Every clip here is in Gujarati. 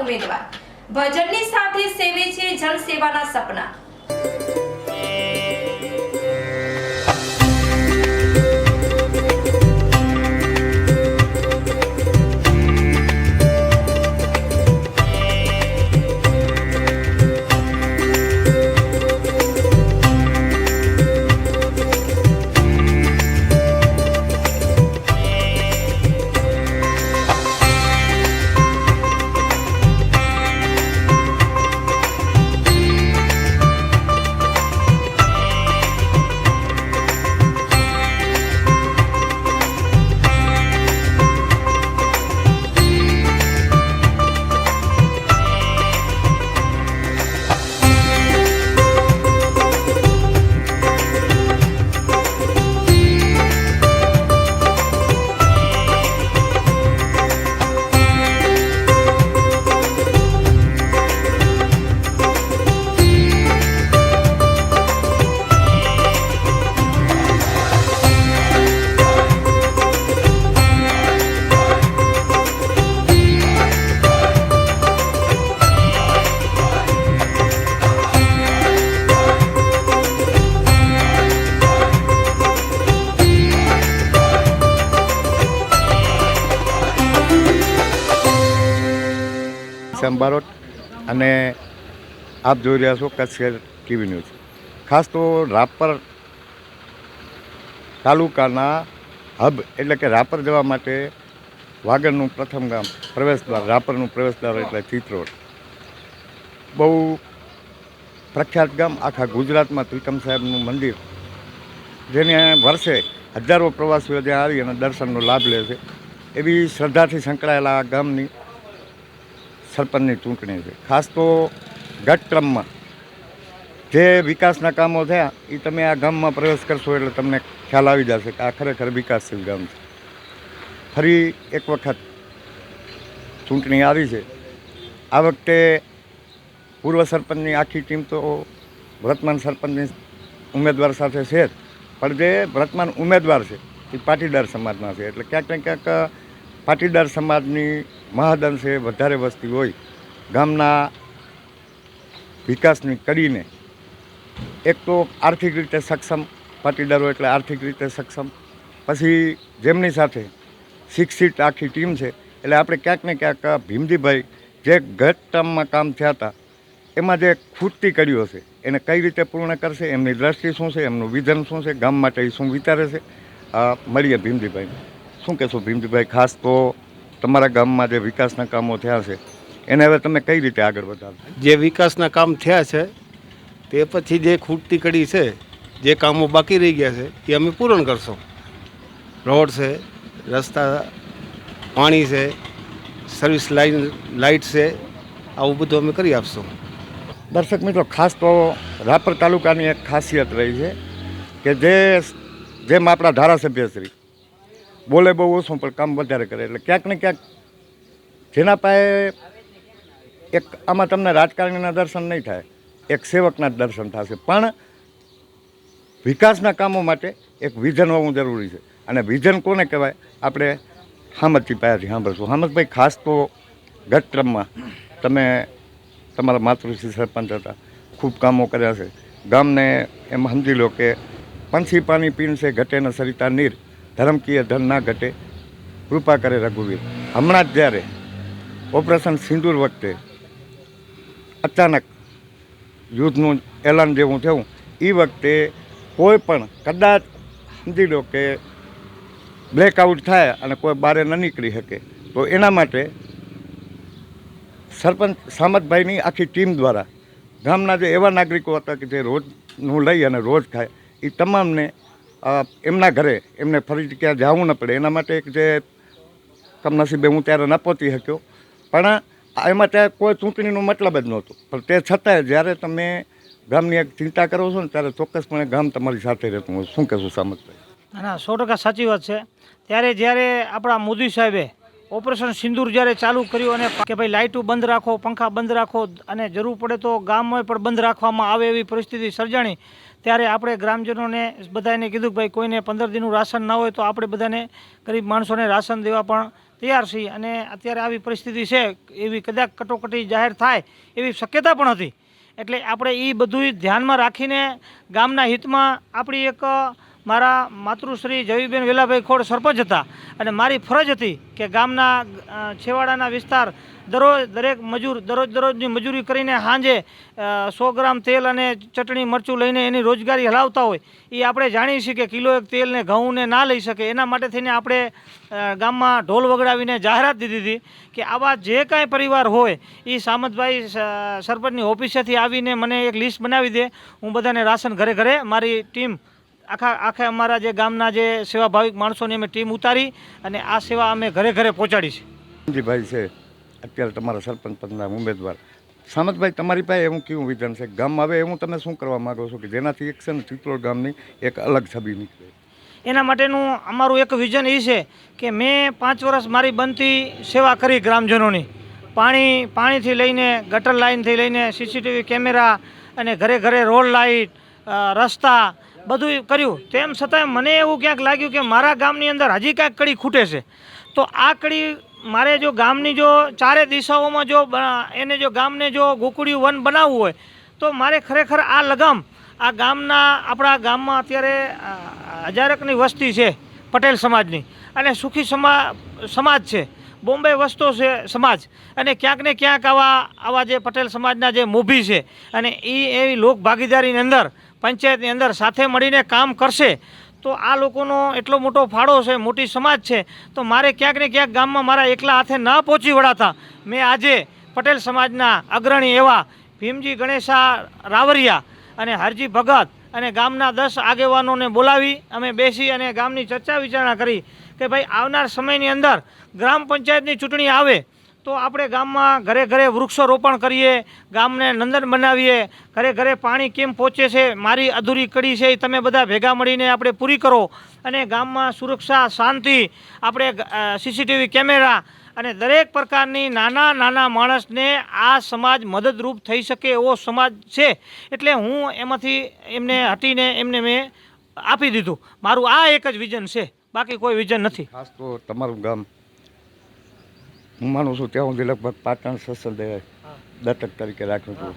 ઉમેદવાર. ભજનની સાથે સેવે છે જનસેવાના સપના. બારોટ અને આપ જોઈ રહ્યા છો કચ્છ ટીવી ન્યૂઝ. ખાસ તો રાપર તાલુકાના હબ એટલે કે રાપર જવા માટે વાગડનું પ્રથમ ગામ પ્રવેશદ્વાર રાપરનું પ્રવેશદ્વાર એટલે ચિત્રોડ. બહુ પ્રખ્યાત ગામ આખા ગુજરાતમાં ત્રિકમ સાહેબનું મંદિર. જેને વર્ષે હજારો પ્રવાસીઓ ત્યાં આવી અને દર્શનનો લાભ લે છે. એવી શ્રદ્ધાથી સંકળાયેલા આ ગામની સરપંચની ચૂંટણી છે. ખાસ તો ગત ક્રમમાં જે વિકાસના કામો થયા, એ તમે આ ગામમાં પ્રવેશ કરશો એટલે તમને ખ્યાલ આવી જશે કે આ ખરેખર વિકાસશીલ ગામ છે. ફરી એક વખત ચૂંટણી આવી છે. આ વખતે પૂર્વ સરપંચની આખી ટીમ તો વર્તમાન સરપંચની ઉમેદવાર સાથે છે જ. પણ જે વર્તમાન ઉમેદવાર છે, એ પાટીદાર સમાજના છે. એટલે ક્યાંક ને ક્યાંક પાટીદાર સમાજની મહદઅંશે વધારે વસ્તી હોય, ગામના વિકાસની કડીને એક તો આર્થિક રીતે સક્ષમ, પાટીદારો એટલે આર્થિક રીતે સક્ષમ. પછી જેમની સાથે શિક્ષિત આખી ટીમ છે, એટલે આપણે ક્યાંક ને ક્યાંક ભીમજીભાઈ જે ગત ટર્મમાં કામ થયા હતા, એમાં જે ખૂટતી કડીઓ છે, એને કઈ રીતે પૂર્ણ કરશે, એમની દ્રષ્ટિ શું છે, એમનું વિઝન શું છે, ગામ માટે એ શું વિચારે છે? મળીએ ભીમજીભાઈને. શું કહેશો ભીમજીભાઈ, ખાસ તો તમારા ગામમાં જે વિકાસના કામો થયા છે એને હવે તમે કઈ રીતે આગળ વધારશો? જે વિકાસના કામ થયા છે તે પછી જે ખૂટતી કડી છે જે કામો બાકી રહી ગયા છે એ અમે પૂરણ કરશું. રોડ છે રસ્તા પાણી છે સર્વિસ લાઇન લાઇટ છે આવું બધું અમે કરી આપશું. દર્શક મિત્રો ખાસ તો રાપર તાલુકાની એક ખાસિયત રહી છે કે જે જેમ આપણા ધારાસભ્યશ્રી બોલે બહુ ઓછું, પણ કામ વધારે કરે. એટલે ક્યાંક ને ક્યાંક જેના પાસે એક આમાં તમને રાજકારણીના દર્શન નહીં થાય, એક સેવકના જ દર્શન થશે. પણ વિકાસના કામો માટે એક વિઝન હોવું જરૂરી છે. અને વિઝન કોને કહેવાય? આપણે હામદજી પાયાથી સાંભળશું. હામદભાઈ, ખાસ તો ગત ક્રમમાં તમે તમારા માતૃશ્રી સરપંચ હતા. ખૂબ કામો કર્યા છે. ગામને એમ સમજી લો કે પંછી પાણી પીણશે ઘટે ન સરિતા નીર. ધર્મ કીએ ધન ના ઘટે કૃપા કરે રઘુવીર. હમણાં જ જ્યારે ઓપરેશન સિંદૂર વખતે અચાનક યુદ્ધનું એલાન જેવું થયું એ વખતે કોઈ પણ કદાચ સમજી લો કે બ્લેકઆઉટ થાય અને કોઈ બારે ન નીકળી શકે, તો એના માટે સરપંચ સામતભાઈની આખી ટીમ દ્વારા ગામના જે એવા નાગરિકો હતા કે જે રોજનું લઈ અને રોજ ખાય એ તમામને એમના ઘરે એમને ફરીથી ક્યાં જવું ન પડે. એના માટે એક જે કમનસીબે હું ત્યારે ન પહોંચી શક્યો. પણ એમાં ત્યાં કોઈ ચૂંટણીનો મતલબ જ નહોતો. પણ તે છતાંય જ્યારે તમે ગામની એક ચિંતા કરો છો ને, ત્યારે ચોક્કસપણે ગામ તમારી સાથે રહેતું હોય. શું કહેશું સામતભાઈ? ના, સો ટકા સાચી વાત છે. ત્યારે જ્યારે આપણા મોદી સાહેબે ઓપરેશન સિંદૂર જ્યારે ચાલુ કર્યું અને કે ભાઈ લાઇટો બંધ રાખો, પંખા બંધ રાખો અને જરૂર પડે તો ગામમાં પણ બંધ રાખવામાં આવે એવી પરિસ્થિતિ સર્જાણી, ત્યારે આપણે ગ્રામજનોને બધાને કીધું કે ભાઈ કોઈને પંદર દિનનું રાશન ના હોય તો આપણે બધાને ગરીબ માણસોને રાશન દેવા પણ તૈયાર છીએ. અને અત્યારે આવી પરિસ્થિતિ છે, એવી કદાચ કટોકટી જાહેર થાય એવી શક્યતા પણ હતી. એટલે આપણે એ બધું ધ્યાનમાં રાખીને ગામના હિતમાં આપણી એક મારા માતૃશ્રી જવીબેન વેલાભાઈ ખોડ સરપંચ હતા અને મારી ફરજ હતી કે ગામના છેવાડાના વિસ્તાર દરરોજ દરેક મજૂર, દરરોજ દરરોજની મજૂરી કરીને સાંજે સો ગ્રામ તેલ અને ચટણી, મરચું લઈને એની રોજગારી હલાવતા હોય એ આપણે જાણીએ છીએ કે કિલો એક તેલને ઘઉંને ના લઈ શકે. એના માટે થઈને આપણે ગામમાં ઢોલ વગડાવીને જાહેરાત દીધી હતી કે આવા જે કાંઈ પરિવાર હોય એ સામતભાઈ સરપંચની ઓફિસેથી આવીને મને એક લિસ્ટ બનાવી દે. હું બધાને રાશન ઘરે ઘરે મારી ટીમ આખા આખા અમારા જે ગામના જે સેવાભાવિક માણસોની અમે ટીમ ઉતારી અને આ સેવા અમે ઘરે ઘરે પહોંચાડી છે. જીભાઈ છે અત્યારે તમારા સરપંચ પદના ઉમેદવાર. સામતભાઈ તમારી પાસે એવું કેવું વિધાન છે? ગામમાં આવે એવું તમે શું કરવા માગો છો કે જેનાથી એક છે ને ચિત્રોડ ગામની એક અલગ છબી નીકળે? એના માટેનું અમારું એક વિઝન એ છે કે મેં પાંચ વર્ષ મારી બનતી સેવા કરી ગ્રામજનોની. પાણી પાણીથી લઈને ગટર લાઇનથી લઈને સીસીટીવી કેમેરા અને ઘરે ઘરે રોડ લાઇટ રસ્તા બધું કર્યું. તેમ છતાંય મને એવું ક્યાંક લાગ્યું કે મારા ગામની અંદર હજી ક્યાંક કડી ખૂટે છે. તો આ કડી મારે જો ગામની જો ચારે દિશાઓમાં જો એને જો ગામને જો ગોકુળિયું વન બનાવવું હોય, તો મારે ખરેખર આ લગામ, આ ગામના આપણા ગામમાં અત્યારે હજારકની વસ્તી છે પટેલ સમાજની. અને સુખી સમા, સમાજ છે. બોમ્બે વસતો છે સમાજ. અને ક્યાંક ને ક્યાંક આવા આવા જે પટેલ સમાજના જે મોભી છે, અને એ એવી લોક ભાગીદારીની અંદર પંચાયતની અંદર સાથે મળીને કામ કરશે, તો આ લોકોનો એટલો મોટો ફાળો છે, મોટી સમાજ છે, તો મારે ક્યાંક ને ક્યાંક ગામમાં મારા એકલા હાથે ન પહોંચી વળાતા. મેં આજે પટેલ સમાજના અગ્રણી એવા ભીમજી ગણેશા રાવરિયા અને હરજી ભગત અને ગામના દસ આગેવાનોને બોલાવી, અમે બેસી અને ગામની ચર્ચા વિચારણા કરી કે ભાઈ આવનાર સમયની અંદર ગ્રામ પંચાયતની ચૂંટણી આવે તો આપણે ગામમાં ઘરે ઘરે વૃક્ષારોપણ કરીએ, ગામને નંદન બનાવીએ, ઘરે ઘરે પાણી કેમ પહોંચે છે, મારી અધૂરી કડી છે એ તમે બધા ભેગા મળીને આપણે પૂરી કરો. અને ગામમાં સુરક્ષા, શાંતિ, આપણે સીસીટીવી કેમેરા અને દરેક પ્રકારની નાના નાના માણસને આ સમાજ મદદરૂપ થઈ શકે એવો સમાજ છે. એટલે હું એમાંથી એમને હટીને એમને મેં આપી દીધું. મારું આ એક જ વિઝન છે. બાકી કોઈ વિઝન નથી. ખાસ તો તમારું ગામ હું માનું છું ત્યાં સુધી લગભગ પાટણ સસલદેવ દત્તક તરીકે રાખ્યું હતું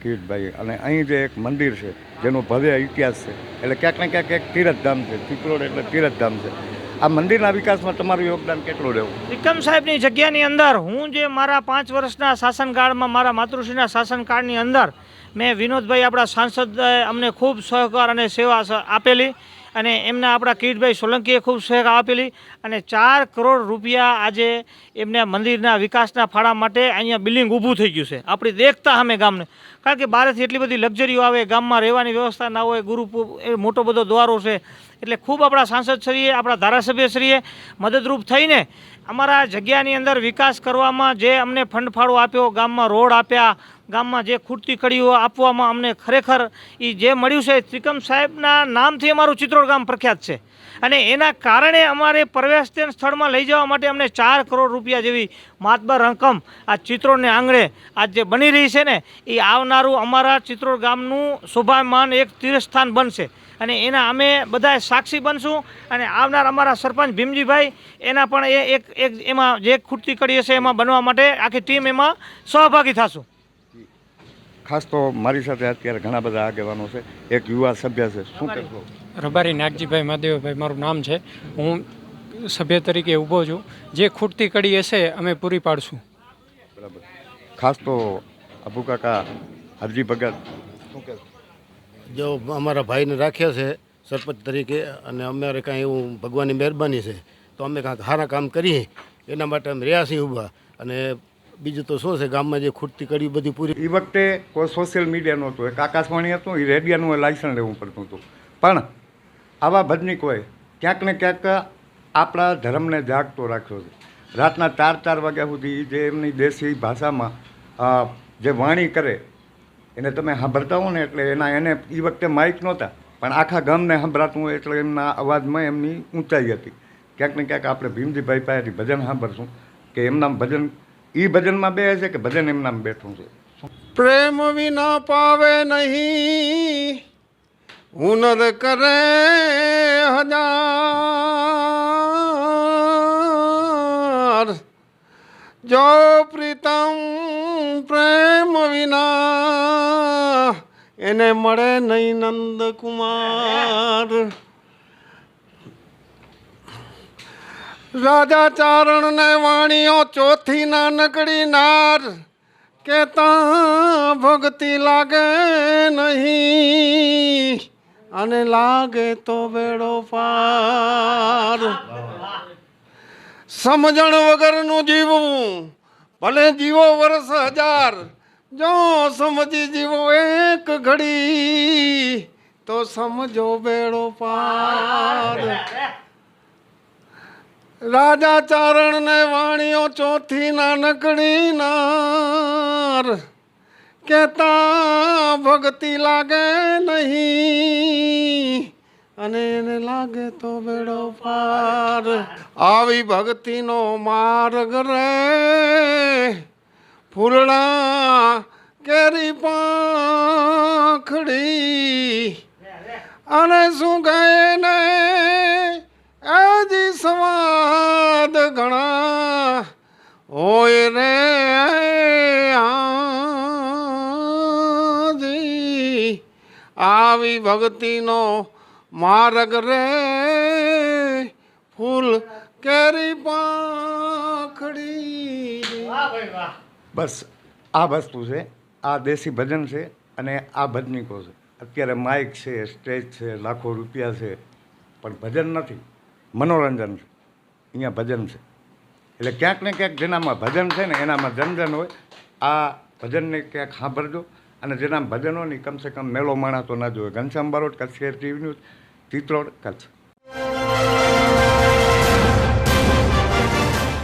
કિરીટભાઈ અને અહીં જે એક મંદિર છે જેનો ભવ્ય ઇતિહાસ છે એટલે ક્યાંક ને ક્યાંક એક તીરથધામ છે ચિત્રોડ એટલે તીરથધામ છે. આ મંદિરના વિકાસમાં તમારું યોગદાન કેટલું રહેવું? વિક્રમ સાહેબની જગ્યાની અંદર હું જે મારા પાંચ વર્ષના શાસનકાળમાં મારા માતૃશ્રીના શાસનકાળની અંદર મેં વિનોદભાઈ આપણા સાંસદ અમને ખૂબ સહકાર અને સેવા આપેલી. અને એમના આપણા કિરીટભાઈ સોલંકીએ ખૂબ સહેક આપેલી અને ચાર કરોડ રૂપિયા આજે એમને મંદિરના વિકાસના ફાળા માટે અહીંયા બિલ્ડિંગ ઊભું થઈ ગયું છે. આપણી દેખતા અમે ગામને. કારણ કે બહારથી એટલી બધી લક્ઝરીઓ આવે, ગામમાં રહેવાની વ્યવસ્થા ના હોય, ગુરુ એ મોટો બધો દ્વારો છે. એટલે ખૂબ આપણા સાંસદશ્રીએ, આપણા ધારાસભ્યશ્રીએ મદદરૂપ થઈને અમારા જગ્યાની અંદર વિકાસ કરવામાં જે અમને ફંડ ફાળો આપ્યો, ગામમાં રોડ આપ્યા ગામમાં જે ખૂટતી કડીઓ આપવામાં અમને ખરેખર એ જે મળ્યું છે, ત્રિકમ સાહેબના નામથી અમારું ચિત્રોડ ગામ પ્રખ્યાત છે. અને એના કારણે અમારે પ્રવેશતેન સ્થળમાં લઈ જવા માટે અમને ચાર કરોડ રૂપિયા જેવી માતબર રકમ આ ચિત્રોડને આંગણે આજ જે બની રહી છે ને એ આવનારું અમારા ચિત્રોડ ગામનું શોભામાન એક તીર્થસ્થાન બનશે. અને એના અમે બધા સાક્ષી બનશું અને આવનાર અમારા સરપંચ ભીમજીભાઈ, એના પણ એ એક એક એમાં જે ખૂટતી કડી હશે એમાં બનવા માટે આખી ટીમ એમાં સહભાગી થશું. ખાસ તો મારી સાથે અત્યારે ઘણા બધા આગેવાનો છે. એક યુવા સભ્ય છે. શું કહેશો? રબારી નાગજીભાઈ મહાદેવભાઈ મારું નામ છે. હું સભ્ય તરીકે ઊભો છું. જે ખૂટતી કડી હશે અમે પૂરી પાડશું. બરાબર. ખાસ તો અબુ કાકા હરજી ભગત શું કહેશો? જો અમારા ભાઈને રાખ્યા છે સરપંચ તરીકે અને અમારે કાંઈ એવું ભગવાનની મહેરબાની છે તો અમે કાંઈક સારા કામ કરીએ. એના માટે અમે રહ્યા છીએ ઊભા અને બીજું તો શું છે, ગામમાં જે ખૂટતી કડી બધી પૂરી એ વખતે કોઈ સોશિયલ મીડિયા નહોતું. એક આકાશવાણી હતું એ રેડિયાનું લાયસન્સ લેવું પડતું હતું. પણ આવા ભજનિકોએ ક્યાંક ને ક્યાંક આપણા ધર્મને જાગતો રાખ્યો છે. રાતના ચાર ચાર વાગ્યા સુધી જે એમની દેશી ભાષામાં જે વાણી કરે, એને તમે સાંભળતા હો ને એટલે એના એને એ વખતે માઇક નહોતા. પણ આખા ગામને સાંભળાતું હોય એટલે એમના અવાજમાં એમની ઊંચાઈ હતી. ક્યાંક ને ક્યાંક આપણે ભીમજીભાઈ પાસેથી ભજન સાંભળશું કે એમના ભજન એ ભજનમાં બે છે કે ભજન એમનામ બેઠું છે? પ્રેમ વિના પાવે નહીં, હુનર કરે હજાર. જો પ્રીતમ પ્રેમ વિના એને મળે નહીં નંદકુમાર. રાજા ચારણ ને વાણીઓ ચોથી નાનકડી નાર, કેતા ભક્તિ લાગે નહીં, અને લાગે તો બેડો પાર. સમજણ વગરનું જીવવું, ભલે જીવો વર્ષ હજાર, જો સમજી જીવો એક ઘડી, તો સમજો બેડો પાર. રાજા ચારણ ને વાણીઓ ચોથી નાનકડી નાર કેતા ભક્તિ લાગે નહીં, અને એને લાગે તો બેડો પાર. આવી ભક્તિનો માર્ગ રે. ફૂલણા કેરી પાંખડી. અને શું કહે ને આજી સવાદ ઘણા હોય રે આજી. આવી ભક્તિનો માર્ગ રે ફૂલ કેરી પાંખડી બસ આ વસ્તુ છે આ દેશી ભજન છે અને આ ભજનીકો છે. અત્યારે માઇક છે સ્ટેજ છે લાખો રૂપિયા છે પણ ભજન નથી. મનોરંજન છે. અહીંયા ભજન છે. એટલે ક્યાંક ને ક્યાંક જેનામાં ભજન છે ને એનામાં જનજન હોય, આ ભજનને ક્યાંક સાંભળજો. અને જેના ભજન હોય ને કમસે કમ મેલો માણા તો ના જોવે ઘનશ્યામ બારોટ, કચ્છ ટીવી ન્યૂઝ, ચિત્રોડ, કચ્છ.